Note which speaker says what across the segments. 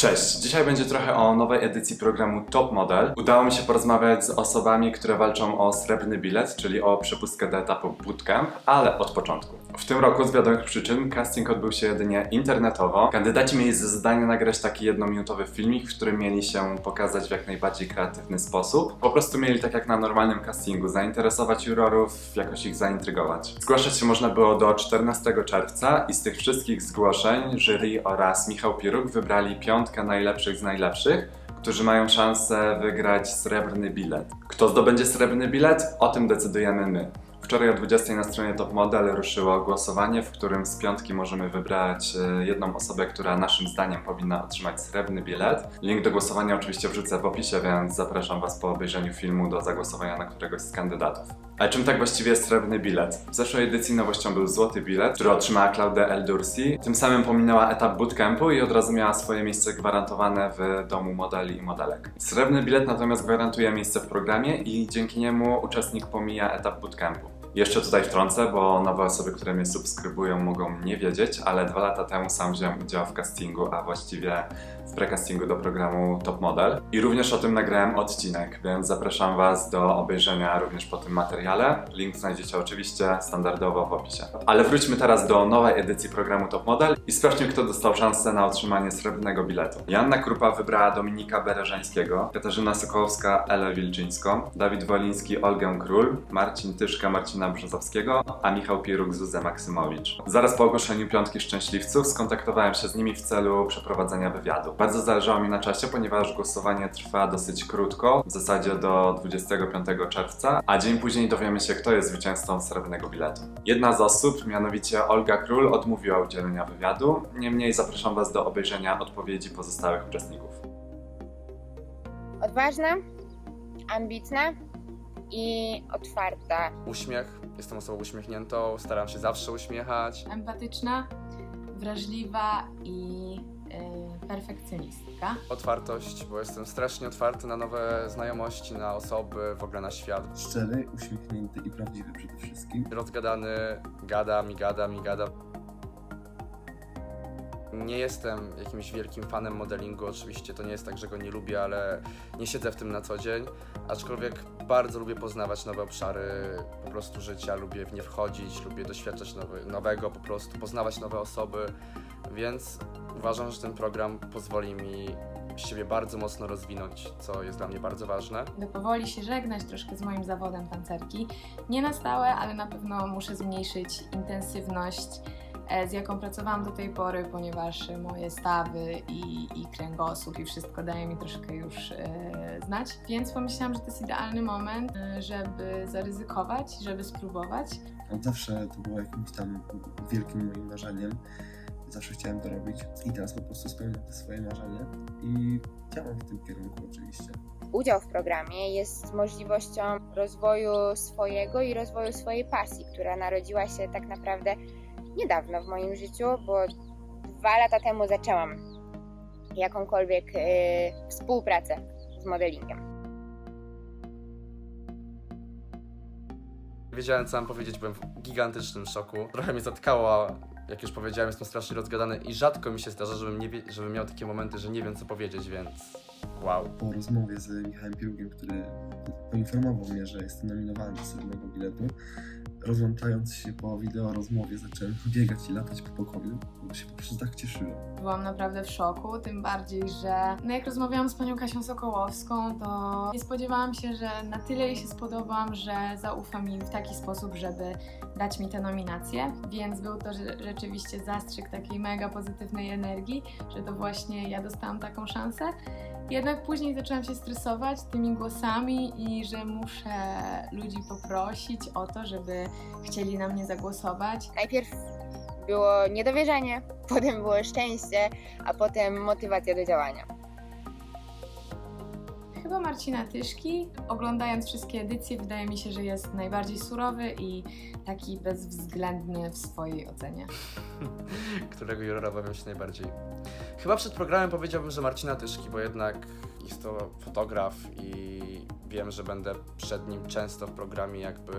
Speaker 1: Cześć, dzisiaj będzie trochę o nowej edycji programu Top Model. Udało mi się porozmawiać z osobami, które walczą o srebrny bilet, czyli o przepustkę do etapu bootcamp, ale od początku. W tym roku z wiadomych przyczyn casting odbył się jedynie internetowo. Kandydaci mieli za zadanie nagrać taki jednominutowy filmik, w którym mieli się pokazać w jak najbardziej kreatywny sposób. Po prostu mieli tak jak na normalnym castingu, zainteresować jurorów, jakoś ich zaintrygować. Zgłaszać się można było do 14 czerwca i z tych wszystkich zgłoszeń jury oraz Michał Piruk wybrali piątkę najlepszych z najlepszych, którzy mają szansę wygrać srebrny bilet. Kto zdobędzie srebrny bilet? O tym decydujemy my. Wczoraj o 20 na stronie Top Model ruszyło głosowanie, w którym z piątki możemy wybrać e, jedną osobę, która naszym zdaniem powinna otrzymać srebrny bilet. Link do głosowania oczywiście wrzucę w opisie, więc zapraszam Was po obejrzeniu filmu do zagłosowania na któregoś z kandydatów. Ale czym tak właściwie jest srebrny bilet? W zeszłej edycji nowością był złoty bilet, który otrzymała Claudia El Dursi. Tym samym pominęła etap bootcampu i od razu miała swoje miejsce gwarantowane w domu modeli i modelek. Srebrny bilet natomiast gwarantuje miejsce w programie i dzięki niemu uczestnik pomija etap bootcampu. Jeszcze tutaj wtrącę, bo nowe osoby, które mnie subskrybują, mogą nie wiedzieć, ale dwa lata temu sam wziąłem udział w castingu, a właściwie w precastingu do programu Top Model. I również o tym nagrałem odcinek, więc zapraszam Was do obejrzenia również po tym materiale. Link znajdziecie oczywiście standardowo w opisie. Ale wróćmy teraz do nowej edycji programu Top Model i sprawdźmy, kto dostał szansę na otrzymanie srebrnego biletu. Janna Krupa wybrała Dominika Bereżańskiego, Katarzyna Sokołowska Elę Wilczyńską, Dawid Woliński Olgę Król, Marcin Tyszka Marcina Brzozowskiego, a Michał Piruk Zuzę Maksymowicz. Zaraz po ogłoszeniu piątki szczęśliwców skontaktowałem się z nimi w celu przeprowadzenia wywiadu. Bardzo zależało mi na czasie, ponieważ głosowanie trwa dosyć krótko, w zasadzie do 25 czerwca, a dzień później dowiemy się, kto jest zwycięzcą srebrnego biletu. Jedna z osób, mianowicie Olga Król, odmówiła udzielenia wywiadu. Niemniej zapraszam Was do obejrzenia odpowiedzi pozostałych uczestników.
Speaker 2: Odważna, ambitna i otwarta.
Speaker 3: Uśmiech. Jestem osobą uśmiechniętą, staram się zawsze uśmiechać.
Speaker 4: empatyczna, wrażliwa i y, perfekcjonistka.
Speaker 3: Otwartość, bo jestem strasznie otwarty na nowe znajomości, na osoby, w ogóle na świat.
Speaker 5: Szczery, uśmiechnięty i prawdziwy przede wszystkim.
Speaker 3: Rozgadany, gadam i gadam i gadam. Nie jestem jakimś wielkim fanem modelingu, oczywiście to nie jest tak, że go nie lubię, ale nie siedzę w tym na co dzień. Aczkolwiek bardzo lubię poznawać nowe obszary po prostu życia, lubię w nie wchodzić, lubię doświadczać nowy, nowego, po prostu poznawać nowe osoby, więc uważam, że ten program pozwoli mi siebie bardzo mocno rozwinąć, co jest dla mnie bardzo ważne.
Speaker 4: By powoli się żegnać troszkę z moim zawodem tancerki. Nie na stałe, ale na pewno muszę zmniejszyć intensywność, z jaką pracowałam do tej pory, ponieważ moje stawy i, i kręgosłup i wszystko daje mi troszkę już e, znać. Więc pomyślałam, że to jest idealny moment, e, żeby zaryzykować, żeby spróbować.
Speaker 5: Zawsze to było jakimś tam wielkim moim marzeniem. Zawsze chciałem to robić i teraz po prostu spełniam te swoje marzenie i działam w tym kierunku oczywiście.
Speaker 2: Udział w programie jest możliwością rozwoju swojego i rozwoju swojej pasji, która narodziła się tak naprawdę niedawno w moim życiu, bo dwa lata temu zaczęłam jakąkolwiek y, współpracę z modelingiem.
Speaker 3: Wiedziałem, co mam powiedzieć, byłem w gigantycznym szoku. Trochę mnie zatkało, jak już powiedziałem, jestem strasznie rozgadany i rzadko mi się zdarza, żebym, nie wie, żebym miał takie momenty, że nie wiem, co powiedzieć, więc wow.
Speaker 5: Po rozmowie z Michałem Piłkiem, który poinformował mnie, że jestem nominowany do srebrnego biletu, rozłączając się po wideo rozmowie zacząłem biegać i latać po pokoju, bo się po prostu tak cieszyłem.
Speaker 4: Byłam naprawdę w szoku, tym bardziej, że no jak rozmawiałam z panią Kasią Sokołowską, to nie spodziewałam się, że na tyle jej się spodobam, że zaufa mi w taki sposób, żeby dać mi tę nominację, więc był to rze- rzeczywiście zastrzyk takiej mega pozytywnej energii, że to właśnie ja dostałam taką szansę. Jednak później zaczęłam się stresować tymi głosami i że muszę ludzi poprosić o to, żeby chcieli na mnie zagłosować.
Speaker 2: Najpierw było niedowierzanie, potem było szczęście, a potem motywacja do działania.
Speaker 4: Chyba Marcina Tyszki. Oglądając wszystkie edycje, wydaje mi się, że jest najbardziej surowy i taki bezwzględny w swojej ocenie.
Speaker 3: Którego jurora bawię się najbardziej? Chyba przed programem powiedziałbym, że Marcina Tyszki, bo jednak jest to fotograf i wiem, że będę przed nim często w programie jakby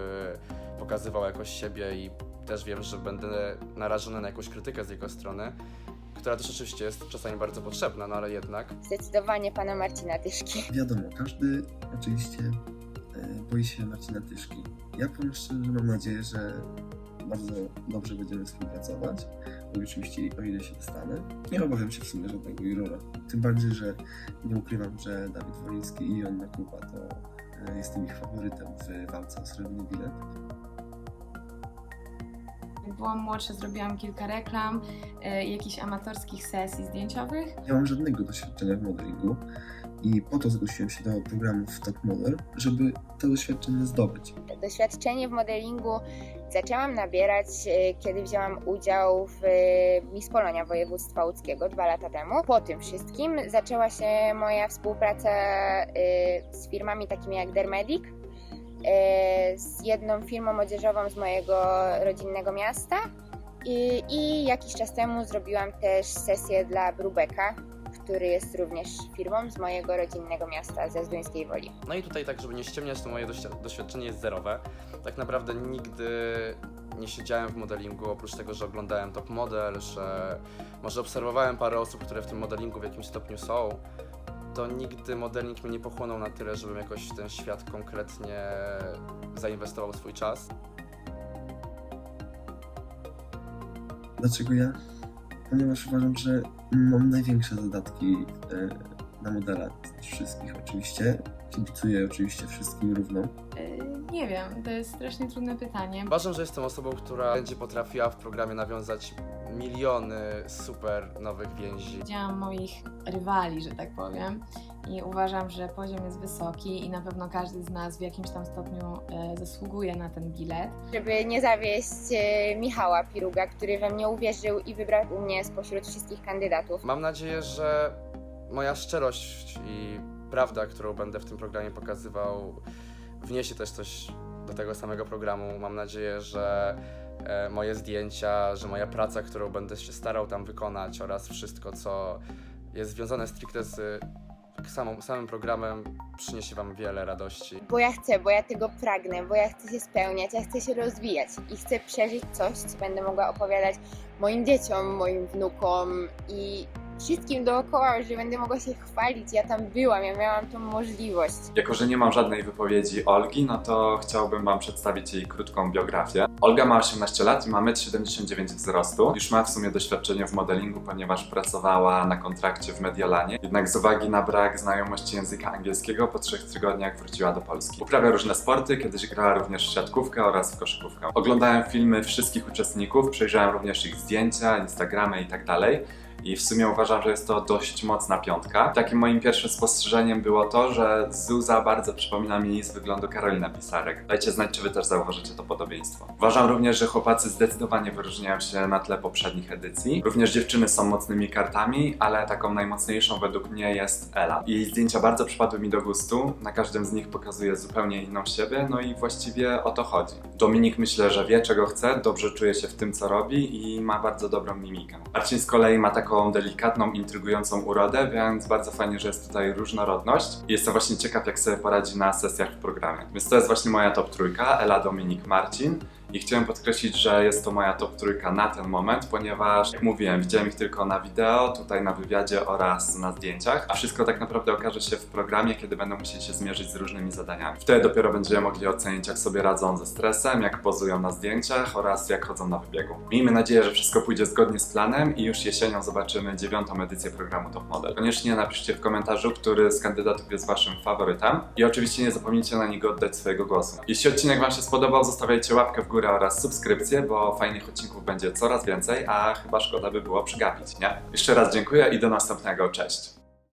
Speaker 3: pokazywał jakoś siebie i też wiem, że będę narażony na jakąś krytykę z jego strony, która też oczywiście jest czasami bardzo potrzebna, no ale jednak.
Speaker 2: Zdecydowanie pana Marcina Tyszki.
Speaker 5: Wiadomo, każdy oczywiście e, boi się Marcina Tyszki. Ja powiem szczerze, mam nadzieję, że bardzo dobrze będziemy współpracować. Bo oczywiście o ile się dostanę. Nie obawiam się w sumie żadnego jurora. Tym bardziej, że nie ukrywam, że Dawid Woliński i Joanna Kuba to e, jestem ich faworytem w walce o srebrny bilet.
Speaker 4: Jak byłam młodsza, zrobiłam kilka reklam, e, jakichś amatorskich sesji zdjęciowych.
Speaker 5: Nie mam żadnego doświadczenia w modelingu i po to zgłosiłem się do programów Top Model, żeby to doświadczenie zdobyć.
Speaker 2: Doświadczenie w modelingu zaczęłam nabierać, e, kiedy wzięłam udział w e, Miss Polonia województwa łódzkiego dwa lata temu. Po tym wszystkim zaczęła się moja współpraca z firmami takimi jak Dermedic, z jedną firmą odzieżową z mojego rodzinnego miasta i, i jakiś czas temu zrobiłam też sesję dla Brubeka, który jest również firmą z mojego rodzinnego miasta ze Zduńskiej Woli.
Speaker 3: No i tutaj tak, żeby nie ściemniać, to moje doświadczenie jest zerowe. Tak naprawdę nigdy nie siedziałem w modelingu, oprócz tego, że oglądałem top model, że może obserwowałem parę osób, które w tym modelingu w jakimś stopniu są, to nigdy modeling mnie nie pochłonął na tyle, żebym jakoś w ten świat konkretnie zainwestował swój czas.
Speaker 5: Dlaczego ja? Ponieważ uważam, że mam największe zadatki e, na modela z wszystkich oczywiście. Kibicuję oczywiście wszystkim równo.
Speaker 4: Nie wiem, to jest strasznie trudne pytanie.
Speaker 3: Uważam, że jestem osobą, która będzie potrafiła w programie nawiązać miliony super nowych więzi.
Speaker 4: Widziałam moich rywali, że tak powiem, i uważam, że poziom jest wysoki i na pewno każdy z nas w jakimś tam stopniu e, zasługuje na ten bilet.
Speaker 2: żeby nie zawieść e, Michała Piruga, który we mnie uwierzył i wybrał mnie spośród wszystkich kandydatów.
Speaker 3: Mam nadzieję, że moja szczerość i prawda, którą będę w tym programie pokazywał, wniesie też coś do tego samego programu. Mam nadzieję, że e, moje zdjęcia, że moja praca, którą będę się starał tam wykonać oraz wszystko, co jest związane stricte z samą, samym programem, przyniesie Wam wiele radości.
Speaker 2: Bo ja chcę, bo ja tego pragnę, bo ja chcę się spełniać, ja chcę się rozwijać i chcę przeżyć coś, co będę mogła opowiadać moim dzieciom, moim wnukom i wszystkim dookoła, że będę mogła się chwalić. Ja tam byłam, ja miałam tą możliwość.
Speaker 1: Jako, że nie mam żadnej wypowiedzi Olgi, no to chciałbym Wam przedstawić jej krótką biografię. Olga ma 18 lat i ma 1,79 m wzrostu. Już ma w sumie doświadczenie w modelingu, ponieważ pracowała na kontrakcie w Mediolanie. Jednak z uwagi na brak znajomości języka angielskiego po trzech tygodniach wróciła do Polski. Uprawia różne sporty, kiedyś grała również w siatkówkę oraz w koszykówkę. Oglądałem filmy wszystkich uczestników, przejrzałem również ich zdjęcia, Instagramy i tak. I w sumie uważam, że jest to dość mocna piątka. Takim moim pierwszym spostrzeżeniem było to, że Zuza bardzo przypomina mi z wyglądu Karolina Pisarek. Dajcie znać, czy wy też zauważycie to podobieństwo. Uważam również, że chłopacy zdecydowanie wyróżniają się na tle poprzednich edycji. Również dziewczyny są mocnymi kartami, ale taką najmocniejszą według mnie jest Ela. Jej zdjęcia bardzo przypadły mi do gustu. Na każdym z nich pokazuje zupełnie inną siebie, no i właściwie o to chodzi. Dominik myślę, że wie czego chce, dobrze czuje się w tym co robi i ma bardzo dobrą mimikę. Marcin z kolei ma taką delikatną, intrygującą urodę, więc bardzo fajnie, że jest tutaj różnorodność. I jestem właśnie ciekaw, jak sobie poradzi na sesjach w programie. Więc to jest właśnie moja top trójka, Ela, Dominik, Marcin. I chciałem podkreślić, że jest to moja top trójka na ten moment, ponieważ, jak mówiłem, widziałem ich tylko na wideo, tutaj na wywiadzie oraz na zdjęciach, a wszystko tak naprawdę okaże się w programie, kiedy będą musieli się zmierzyć z różnymi zadaniami. Wtedy dopiero będziemy mogli ocenić, jak sobie radzą ze stresem, jak pozują na zdjęciach oraz jak chodzą na wybiegu. Miejmy nadzieję, że wszystko pójdzie zgodnie z planem i już jesienią zobaczymy dziewiątą edycję programu Top Model. Koniecznie napiszcie w komentarzu, który z kandydatów jest waszym faworytem i oczywiście nie zapomnijcie na niego oddać swojego głosu. Jeśli odcinek wam się spodobał, zostawiajcie łapkę w górę oraz subskrypcję, bo fajnych odcinków będzie coraz więcej, a chyba szkoda by było przegapić, nie? Jeszcze raz dziękuję i do następnego, cześć!